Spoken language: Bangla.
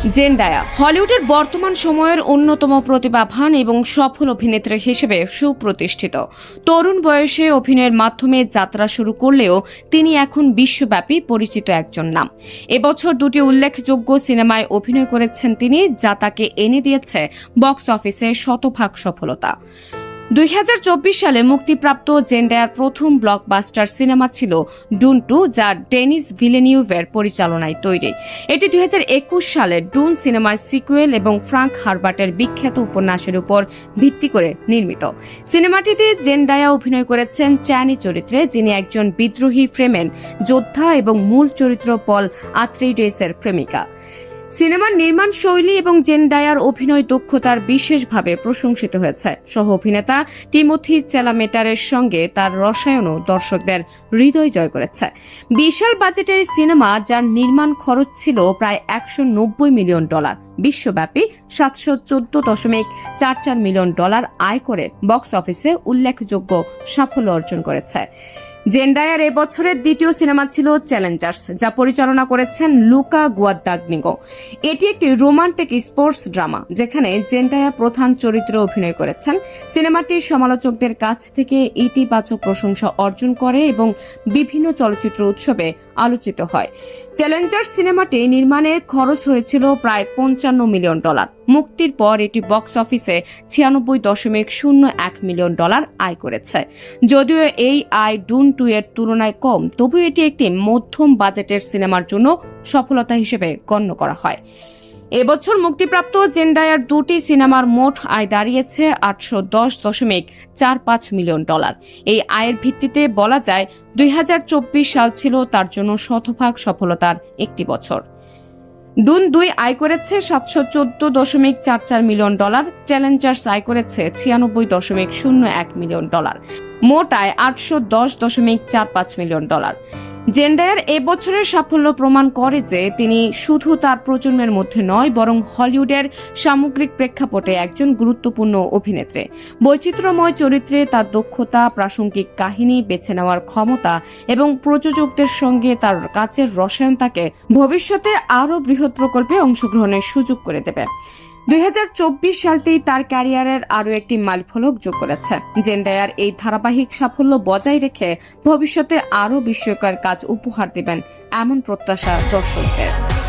জেন্ডায়া। হলিউডের বর্তমান সময়ের অন্যতম প্রতিভাবান এবং সফল অভিনেত্রী হিসেবে সুপ্রতিষ্ঠিত। তরুণ বয়সে অভিনয়ের মাধ্যমে যাত্রা শুরু করলেও তিনি এখন বিশ্বব্যাপী পরিচিত একজন নাম। এবছর দুটি উল্লেখযোগ্য সিনেমায় অভিনয় করেছেন তিনি, যা তাকে এনে দিয়েছে বক্স অফিসে শতভাগ সফলতা। দুই হাজার চব্বিশ সালে মুক্তিপ্রাপ্ত জেন্ডায়ার প্রথম ব্লকবাস্টার সিনেমা ছিল ডুন টু যা ডেনিস ভিলেনিউভের পরিচালনায় তৈরি। এটি দুই হাজার একুশ সালে ডুন সিনেমার সিকুয়েল এবং ফ্রাঙ্ক হারবার্টের বিখ্যাত উপন্যাসের উপর ভিত্তি করে নির্মিত। সিনেমাটিতে জেন্ডায়া অভিনয় করেছেন চ্যানি চরিত্রে, যিনি একজন বিদ্রোহী ফ্রেমেন, যোদ্ধা এবং মূল চরিত্র পল আথ্রিডেসের প্রেমিকা। সিনেমার নির্মাণ শৈলী এবং জেন্ডায়ার অভিনয় দক্ষতার বিশেষভাবে প্রশংসিত হয়েছে। সহ অভিনেতা টিমোথি চেলামেটারের সঙ্গে তার রসায়নও দর্শকদের হৃদয় জয় করেছে। বিশাল বাজেটের সিনেমা যার নির্মাণ খরচ ছিল প্রায় একশো নব্বই মিলিয়ন ডলার, বিশ্বব্যাপী সাতশো চোদ্দ দশমিক চার চার মিলিয়ন ডলার আয় করে বক্স অফিসে উল্লেখযোগ্য সাফল্য অর্জন করেছে। জেন্ডায়ার এবছরের দ্বিতীয় সিনেমা ছিল চ্যালেঞ্জার্স, যা পরিচালনা করেছেন লুকা গুয়াদ্দাগনিগো। এটি একটি রোমান্টিক স্পোর্টস ড্রামা, যেখানে জেন্ডায়া প্রধান চরিত্রে অভিনয় করেছেন। সিনেমাটি সমালোচকদের কাছ থেকে ইতিবাচক প্রশংসা অর্জন করে এবং বিভিন্ন চলচ্চিত্র উৎসবে আলোচিত হয়। চ্যালেঞ্জার্স সিনেমাটি নির্মাণে খরচ হয়েছিল প্রায় পঞ্চান্ন মিলিয়ন ডলার। মুক্তির পর এটি বক্স অফিসে ছিয়ানব্বই দশমিক শূন্য এক মিলিয়ন ডলার আয় করেছে। যদিও এই আয় ডুন টু এর তুলনায় কম তবু এটি একটি মধ্যম বাজেটের সিনেমার জন্য সফলতা হিসেবে গণ্য করা হয়। এবছর মুক্তিপ্রাপ্ত জেন্ডায়ার দুটি সিনেমার মোট আয় দাঁড়িয়েছে আটশো দশ দশমিক চার পাঁচ মিলিয়ন ডলার। এই আয়ের ভিত্তিতে বলা যায়, দুই হাজার চব্বিশ সাল ছিল তার জন্য শতভাগ সফলতার একটি বছর। ডুন দুই আয় করেছে সাতশো চোদ্দ দশমিক চার চার মিলিয়ন ডলার, চ্যালেঞ্জার্স আয় করেছে ছিয়ানব্বই দশমিক শূন্য এক মিলিয়ন ডলার। মোট আয় আটশো দশ দশমিক চার পাঁচ মিলিয়ন ডলার। জেন্ডায়ার এবছরের সাফল্য প্রমাণ করে যে তিনি শুধু তার প্রজন্মের মধ্যে নয়, বরং হলিউডের সামগ্রিক প্রেক্ষাপটে একজন গুরুত্বপূর্ণ অভিনেত্রী। বৈচিত্র্যময় চরিত্রে তার দক্ষতা, প্রাসঙ্গিক কাহিনী বেছে নেওয়ার ক্ষমতা এবং প্রযোজকদের সঙ্গে তার কাছের রসায়ন তাকে ভবিষ্যতে আরও বৃহৎ প্রকল্পে অংশগ্রহণের সুযোগ করে দেবে। দুই সালটি তার ক্যারিয়ারের আরও একটি মাইলফলক যোগ করেছে। জেন্ডায়ার এই ধারাবাহিক সাফল্য বজায় রেখে ভবিষ্যতে আরও বিস্ময়কর কাজ উপহার দেবেন এমন প্রত্যাশা দর্শকদের।